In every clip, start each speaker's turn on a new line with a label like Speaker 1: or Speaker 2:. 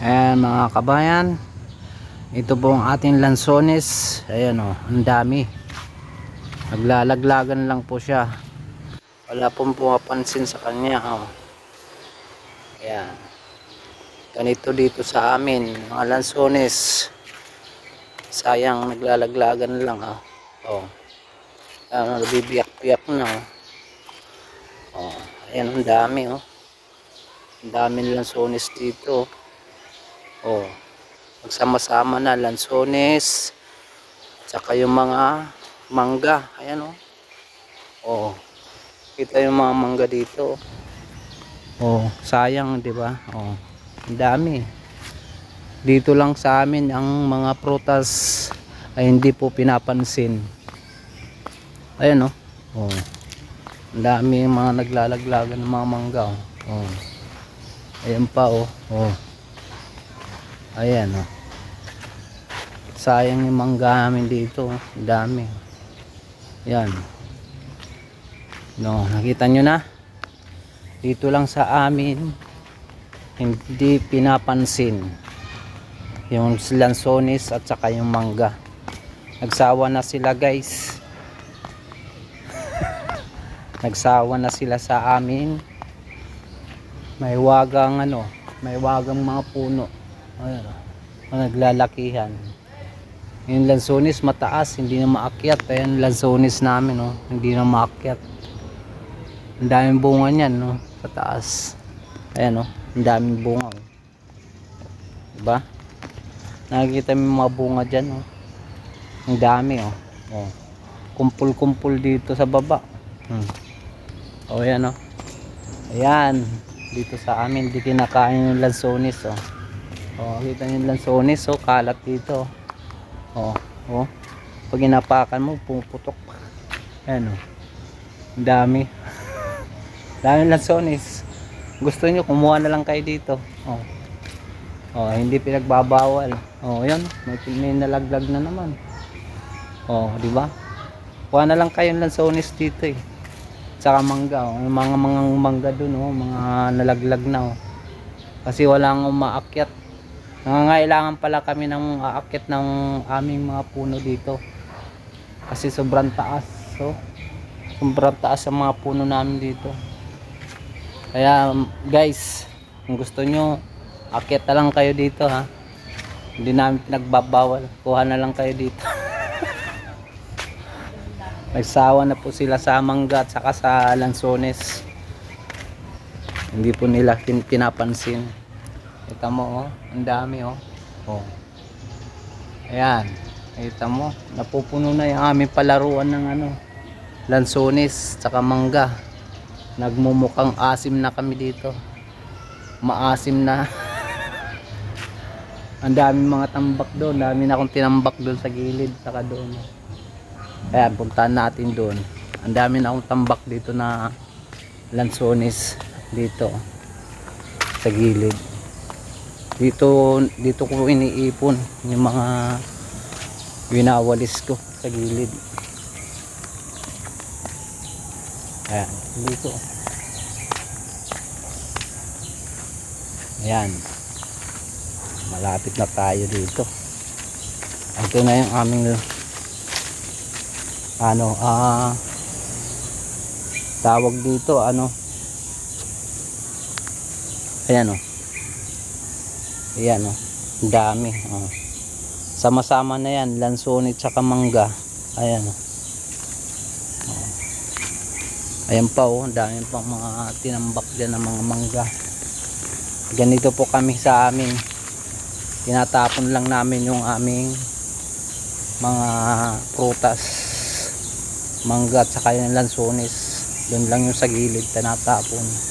Speaker 1: Ayan mga kabayan. Ito po ang ating lansones. Ayan o, ang dami. Naglalaglagan lang po siya. Wala pong pumapansin sa kanya. Oh. Ayan. Ganito dito sa amin, mga lansones. Sayang naglalaglagan lang. Oh. Oh. Ayan, bibiyak-biyak na. Oh. Oh. Ayan, ang dami. Oh. Ang daming lansones dito. Oh. Magsama-sama na lansones. Tsaka yung mga mangga. Ayan oh. Oh. Kita yung mga mangga dito. Oh, sayang 'di ba? Oh. Ang dami. Dito lang sa amin ang mga prutas ay hindi po pinapansin. Ayan oh. Oh. Ang dami yung mga naglalaglagan ng mga mangga oh. oh. Ayan pa oh. Oh. Ayan oh. Sayang yung mangga namin dito. dami. Yan. No, nakita nyo na? Dito lang sa amin hindi pinapansin yung lansones at saka yung mangga. Nagsawa na sila guys. Nagsawa na sila sa amin. May wagang ano, may wagang mga puno. Ayun, naglalakihan. Yung lansones mataas, hindi na maakyat. Ayan lansones namin, no? hindi na maakyat. Ang daming bunga niyan, no? Sa taas. Ayan, no? Ang daming bunga, oh. Diba? Nakikita mo yung mga bunga dyan, no? Ang dami, oh. oh. Kumpul-kumpul dito sa baba. Hmm. O, ayan, oh. Ayan. Dito sa amin, di kinakain yung lansones, oh. Oh, kita yung lansones, oh. Kalat dito, oh. Oh, oh. Pag inapakan mo, pumuputok. Ayan, oh. Ang dami. Dami lansones. Gusto niyo kumuha na lang kayo dito. Oh. Oh, hindi pinagbabawal. Oh, 'yan. May, may nalaglag na naman. Oh, di ba? Kuha na lang kayo ng lansones dito eh. Tsaka mangga, oh. Yung mga mga mangga doon, oh, mga nalaglag na oh. Kasi walang umaakyat. Nangangailangan pala kami ng aakyat ng aming mga puno dito. Kasi sobrang taas. So, sobrang taas ang mga puno namin dito. Kaya guys, kung gusto nyo, akyat na lang kayo dito ha. Hindi namin pinagbabawal. Kuha na lang kayo dito. Nagsawa na po sila sa mangga at saka sa lansones. Hindi po nila pin- pinapansin. Kita mo oh, ang dami oh. Oh. Ayan. Kita mo, napupuno na yung aming palaruan ng ano, lansones tsaka mangga. Nagmumukhang asim na kami dito. Maasim na. ang daming mga tambak doon. Dami na akong tinambak doon sa gilid saka doon. Kaya puntahan natin doon. Ang dami na akong tambak dito na lansones dito sa gilid. Dito dito ko iniipon yung mga winawalis ko sa gilid. Ayan, dito. Ayan. Malapit na tayo dito. Ito na yung aming ano, ah tawag dito, ano ayan o ayan o ang dami oh. sama-sama na yan lansonit tsaka mangga. Ayan o ayan pa o ang dami pang mga tinambak dyan ng mga mangga. Ganito po kami sa amin tinatapon lang namin yung aming mga prutas mangga at saka yung lansones. Doon lang yung sa gilid tinatapon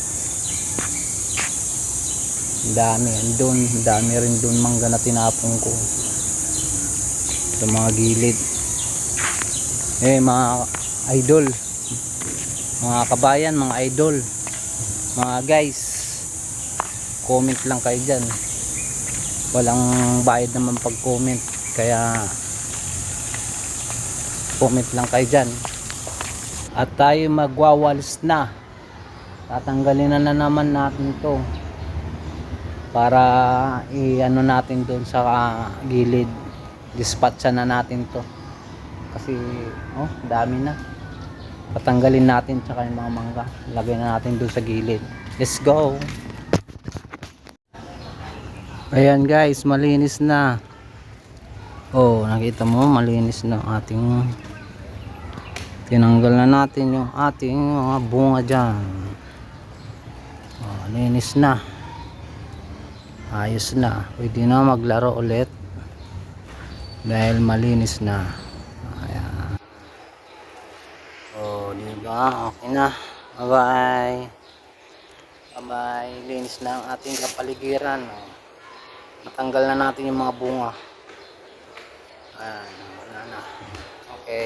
Speaker 1: dami doon ang dami rin doon mangga na tinapon ko. Sa mga gilid. Eh mga idol. Mga kabayan mga idol. Mga guys. Comment lang kayo dyan. Walang bayad naman pag comment. Kaya comment lang kayo dyan. At tayo magwawalis na. Tatanggalin na, na naman natin to para i-ano natin doon sa gilid. Dispatcha na natin to. Kasi oh dami na. Patanggalin natin tsaka yung mga mangga. Lagay na natin doon sa gilid. Let's go! Ayan guys. Malinis na. Oh nakita mo? Malinis na ating tinanggal na natin yung ating mga bunga dyan. Oh, linis na ayos na. Pwede na maglaro ulit. Dahil malinis na. Ayan. Oh di ba okay na. Bye bye bye bye linis na ang ating kapaligiran. Oh. natanggal na natin yung mga bunga. Ayan